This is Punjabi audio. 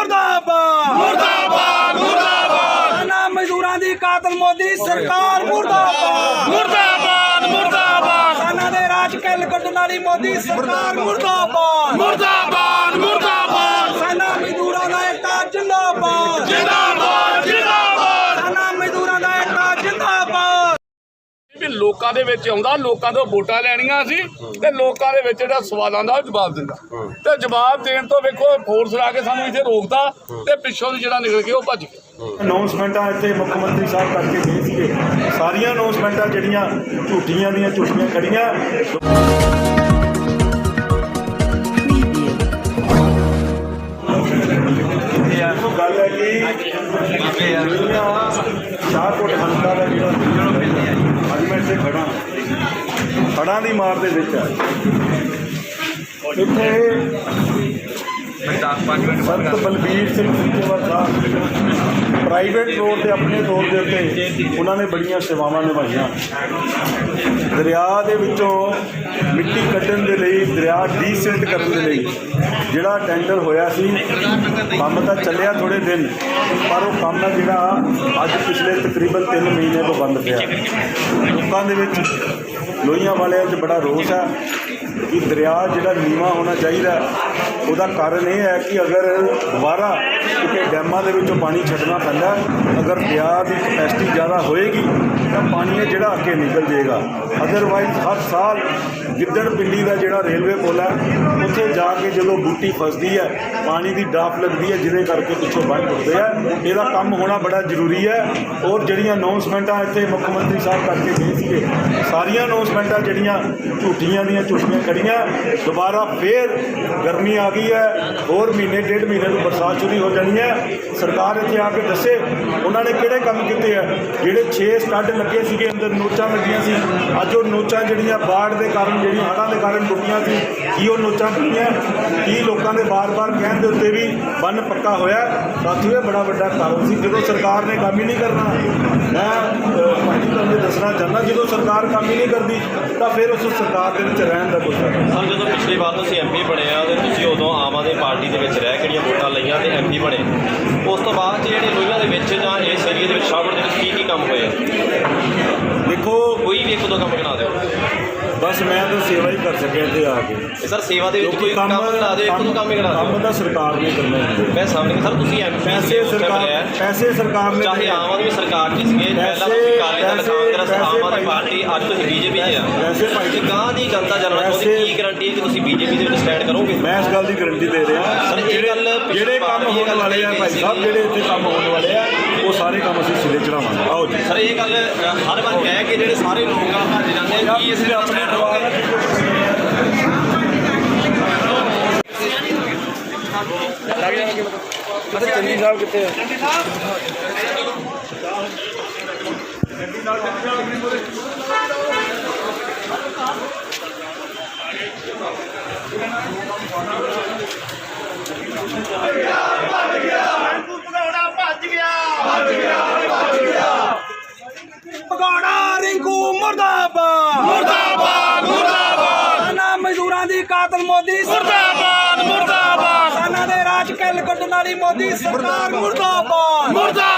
ਮੁਰਦਾਬਾਦ। ਮੁਰਦਾਬਾਦ ਮੁਰਦਾਬਾਦ। ਕਿਸਾਨਾਂ ਮਜ਼ਦੂਰਾਂ ਦੀ ਕਾਤਲ ਮੋਦੀ ਸਰਕਾਰ ਮੁਰਦਾਬਾਦ। ਮੁਰਦਾਬਾਦ ਮੁਰਦਾਬਾਦ। ਕਿਸਾਨਾਂ ਦੇ ਰਾਜ ਕੱਲ ਕੱਢਣ ਵਾਲੀ ਮੋਦੀ ਸਰਕਾਰ ਮੁਰਦਾਬਾਦ ਮੁਰਦਾਬਾਦ ਮੁਰਦਾਬਾਦ ਕਿਸਾਨਾਂ ਮਜ਼ਦੂਰਾਂ ਦਾ ਏਕਤਾ ਜਿੰਦਾਬਾਦ ਜਿੰਦਾਬਾਦ ਜਿੰਦਾਬਾਦ ਕਿਸਾਨਾਂ ਮਜ਼ਦੂਰਾਂ ਦਾ ਏਕਤਾ ਜਿੰਦਾਬਾਦ ਵੀ ਲੋਕਾਂ ਦੇ ਵਿੱਚ ਆਉਂਦਾ ਲੋਕਾਂ ਤੋਂ ਵੋਟਾਂ ਲੈਣੀਆਂ ਸੀ ਤੇ ਲੋਕਾਂ ਦੇ ਵਿੱਚ ਜਿਹੜਾ ਸਵਾਲਾਂ ਦਾ ਜਵਾਬ ਦਿੰਦਾ। ਤੇ ਜਵਾਬ ਦੇਣ ਤੋਂ ਵੇਖੋ ਫੋਰਸ ਲਾ ਕੇ ਸਾਨੂੰ ਇੱਥੇ ਰੋਕਦਾ ਤੇ ਪਿੱਛੋਂ ਦੀ ਜਿਹੜਾ ਨਿਕਲ ਕੇ ਉਹ ਭੱਜ ਗਿਆ। ਅਨਾਉਂਸਮੈਂਟਾਂ ਇੱਥੇ ਮੁੱਖ ਮੰਤਰੀ ਸਾਹਿਬ ਕਰਕੇ ਗਏ ਸੀਗੇ। ਸਾਰੀਆਂ ਅਨਾਉਂਸਮੈਂਟਾਂ ਜਿਹੜੀਆਂ ਝੂਠੀਆਂ ਦੀਆਂ ਝੂਠੀਆਂ ਖੜੀਆਂ। ਗੱਲ ਹੈ ਕਿ ਸ਼ਾਹਕੋਟ ਹਲਕਾ ਦਾ ਜਿਹੜਾ ਅੱਜ ਮੈਂ ਇੱਥੇ ਖੜਾ ਖੜਾਂ ਦੀ ਮਾਰ ਦੇ ਵਿੱਚ। ਹੈ ਇੱਥੇ ਸੰਤ ਬਲਬੀਰ ਸਿੰਘ ਸਿੱਖੇਵਾਲ ਸਾਹਿਬ ਪ੍ਰਾਈਵੇਟ ਤੌਰ ਤੇ ਆਪਣੇ ਤੌਰ ਦੇ ਉੱਤੇ ਉਹਨਾਂ ਨੇ ਬੜੀਆਂ ਸੇਵਾਵਾਂ ਨਿਭਾਈਆਂ। ਦਰਿਆ ਦੇ ਵਿੱਚੋਂ ਮਿੱਟੀ ਕੱਢਣ ਦੇ ਲਈ, ਦਰਿਆ ਡੀਸਿਲਟ ਕਰਨ ਦੇ ਲਈ ਜਿਹੜਾ ਟੈਂਡਰ ਹੋਇਆ ਸੀ, ਕੰਮ ਤਾਂ ਚੱਲਿਆ ਥੋੜੇ ਦਿਨ, ਪਰ ਉਹ ਕੰਮ ਜਿਹੜਾ ਅੱਜ ਪਿਛਲੇ ਤਕਰੀਬਨ 3 ਮਹੀਨੇ ਤੋਂ ਬੰਦ ਪਿਆ। ਲੋਕਾਂ ਦੇ ਵਿੱਚ ਲੋਹੀਆਂ ਵਾਲਿਆਂ 'ਚ ਬੜਾ ਰੋਸ ਹੈ ਕਿ ਦਰਿਆ ਜਿਹੜਾ ਨੀਵਾਂ ਹੋਣਾ ਚਾਹੀਦਾ ਉਹਦਾ ਕਾਰਨ ਇਹ ਹੈ ਕਿ ਅਗਰ ਦੁਬਾਰਾ ਕਿਤੇ ਡੈਮਾਂ ਦੇ ਵਿੱਚੋਂ ਪਾਣੀ ਛੱਡਣਾ ਪੈਂਦਾ, ਅਗਰ ਦਰਿਆ ਦੀ ਕਪੈਸਿਟੀ ਜ਼ਿਆਦਾ ਹੋਏਗੀ, ਤਾਂ ਪਾਣੀ ਹੈ ਜਿਹੜਾ ਅੱਗੇ ਨਿਕਲ ਜਾਏਗਾ। ਅਦਰਵਾਈਜ਼ ਹਰ ਸਾਲ ਗਿੱਦੜ ਪਿੰਡੀ ਦਾ ਜਿਹੜਾ ਰੇਲਵੇ ਪੁਲ ਹੈ, ਉੱਥੇ ਜਾ ਕੇ ਜਦੋਂ ਬੂਟੀ ਫਸਦੀ ਹੈ, ਪਾਣੀ ਦੀ ਡਾਫ ਲੱਗਦੀ ਹੈ, ਜਿਹਦੇ ਕਰਕੇ ਪਿੱਛੋਂ ਬੰਨ ਟੁੱਟਦੇ ਆ। ਇਹਦਾ ਕੰਮ ਹੋਣਾ ਬੜਾ ਜ਼ਰੂਰੀ ਹੈ। ਔਰ ਜਿਹੜੀਆਂ ਅਨਾਉਂਸਮੈਂਟਾਂ ਇੱਥੇ ਮੁੱਖ ਮੰਤਰੀ ਸਾਹਿਬ ਕਰਕੇ ਗਏ ਸੀਗੇ। ਸਾਰੀਆਂ ਅਨਾਉਂਸਮੈਂਟਾਂ ਜਿਹੜੀਆਂ ਝੂਠੀਆਂ ਦੀਆਂ ਝੂਠੀਆਂ ਖੜੀਆਂ। ਦੁਬਾਰਾ ਫੇਰ ਗਰਮੀ ਆ ਗਈ ਹੈ। ਹੋਰ ਮਹੀਨੇ, ਡੇਢ ਮਹੀਨੇ ਨੂੰ ਬਰਸਾਤ ਸ਼ੁਰੂ ਹੋ ਜਾਣੀ ਹੈ। ਸਰਕਾਰ ਇੱਥੇ ਆ ਕੇ ਦੱਸੇ, ਉਹਨਾਂ ਨੇ ਕਿਹੜੇ ਕੰਮ ਕੀਤੇ ਆ? ਜਿਹੜੇ 6 ਸਟੱਡ ਲੱਗੇ ਸੀਗੇ, ਅੰਦਰ ਨੋਚਾਂ ਲੱਗੀਆਂ ਸੀ। ਅੱਜ ਉਹ ਨੋਚਾਂ ਜਿਹੜੀਆਂ ਬਾੜ ਦੇ ਕਾਰਨ ਜਿਹੜੀਆਂ ਹੜ੍ਹਾਂ ਦੇ ਕਾਰਨ ਟੁੱਟੀਆਂ ਸੀ ਕੀ ਉਹ ਨੋਚਾਂ ਬਣੀਆਂ ਕੀ ਲੋਕਾਂ ਦੇ ਬਾਰ-ਬਾਰ ਕਹਿਣ ਦੇ ਉੱਤੇ ਵੀ ਬੰਨ ਪੱਕਾ ਹੋਇਆ? ਸਾਥੀਓ ਇਹ ਬੜਾ ਵੱਡਾ ਕਾਰਨ ਸੀ। ਜਦੋਂ ਸਰਕਾਰ ਨੇ ਕੰਮ ਹੀ ਨਹੀਂ ਕਰਨਾ ਮੈਂ ਅਹ, ਭਾਜੀ ਤੁਹਾਨੂੰ ਦੱਸਣਾ ਚਾਹੁੰਦਾ ਜਦੋਂ ਸਰਕਾਰ ਕੰਮ ਹੀ ਨਹੀਂ ਕਰਦੀ ਤਾਂ ਫਿਰ ਉਸ ਸਰਕਾਰ ਦੇ ਵਿੱਚ ਰਹਿਣ ਦਾ ਕੋਈ ਸਰ ਜਦੋਂ ਪਿਛਲੀ ਵਾਰ ਤੁਸੀਂ ਐਮਪੀ ਬਣੇ ਆ ਤੇ ਤੁਸੀਂ ਉਦੋਂ ਆਮ ਆਦਮੀ ਪਾਰਟੀ ਦੇ ਵਿੱਚ ਰਹਿ ਕਿਹੜੀਆਂ ਵੋਟਾਂ ਲਈਆਂ ਤੇ ਐਮਪੀ ਬਣੇ ਉਸ ਤੋਂ ਬਾਅਦ 'ਚ ਜਿਹੜੇ ਲੋਹੀਆਂ ਦੇ ਵਿੱਚ ਜਾਂ ਇਸ ਏਰੀਏ ਦੇ ਵਿੱਚ ਸ਼ਾਹਪੁਰ ਦੇ ਵਿੱਚ ਕੀ ਕੀ ਕੰਮ ਹੋਏ ਆ? ਦੇਖੋ ਕੋਈ ਵੀ ਇੱਕ ਦੋ ਕੰਮ ਗਿਣਾ ਦਿਓ। ਬਸ ਮੈਂ ਤਾਂ ਸੇਵਾ ਹੀ ਕਰ ਸਕਿਆ ਇੱਥੇ ਆ ਕੇ। ਇਹ ਸਰ ਸੇਵਾ ਦੇ ਵਿੱਚ ਕੋਈ ਕੰਮ ਗਿਣਾ ਦਿਓ ਇੱਕ ਦੋ ਕੰਮ ਹੀ ਗਿਣਾ ਕੰਮ ਦਿਓ। ਤਾਂ ਸਰਕਾਰ ਨੇ ਕਰਨਾ ਹੈ ਮੈਂ ਗਿਆ ਸਰ ਤੁਸੀਂ ਐਮਪੀ ਪੈਸੇ ਸਰਕਾਰ ਪੈਸੇ ਸਰਕਾਰ ਨੇ ਚਾਹੇ ਆਮ ਆਦਮੀ ਸਰਕਾਰ ਚ ਸੀਗੇ ਪਹਿਲਾਂ ਤੁਸੀਂ ਕਾਲੀ ਦਲ ਕਾਂਗਰਸ ਆਮ ਆਦਮੀ ਪਾਰਟੀ ਅੱਜ ਤੁਸੀਂ ਬੀਜੇਪੀ 'ਚ ਆ। ਪੈਸੇ ਭਾਈ ਤੇ ਗਾਂ ਦੀ ਜਨਤਾ ਜਾਣਨਾ ਚਾਹੁੰਦੀ ਕੀ ਗਾਰੰਟੀ ਹੈ ਕਿ ਤੁਸੀਂ ਬੀਜੇਪੀ ਦੇ ਵਿੱਚ ਸਟੈਂਡ ਕਰੋਗੇ? ਮੈਂ ਇਸ ਗੱਲ ਦੀ ਗਾਰੰਟੀ ਦੇ ਰਿਹਾ। ਸਰ, ਇਹ ਜਿਹੜੇ- ਕੰਮ ਹੋਣ ਵਾਲੇ ਆ ਭਾਈ। ਸਾਹਿਬ ਜਿਹੜੇ ਇੱਥੇ ਕੰਮ ਹੋਣ ਵਾਲੇ ਆ ਉਹ ਸਾਰੇ ਕੰਮ ਅਸੀਂ ਸਿਰੇ ਚੜਾਵਾਂਗੇ ਆਓ ਜੀ। ਸਰ ਇਹ ਗੱਲ ਹਰ ਵਾਰ ਕਹਿ ਕੇ ਜਿਹੜੇ ਸਾਰੇ ਲੋਕ ਆ ਭੱਜ ਜਾਂਦੇ ਆ ਕੀ ਇਸ ਦੇ ਆਪਣੇ ਰਹੋਗੇ ਚੰਦੀ ਸਾਹਿਬ ਕਿੱਥੇ ਆ? ਭਗੌੜਾ ਮੁਰਦਾਬਾਦ! ਮੁਰਦਾਬਾਦ ਮਜ਼ਦੂਰਾਂ ਦੀ ਕਾਤਲ ਮੋਦੀ ਮੁਰਦਾਬਾਦ ਦੇ ਰਾਜ ਕੱਲ ਕੱਢਣ ਵਾਲੀ ਮੋਦੀ ਸਰਕਾਰ। ਮੁਰਦਾਬਾਦ ਮੁਰਦਾਬਾਦ!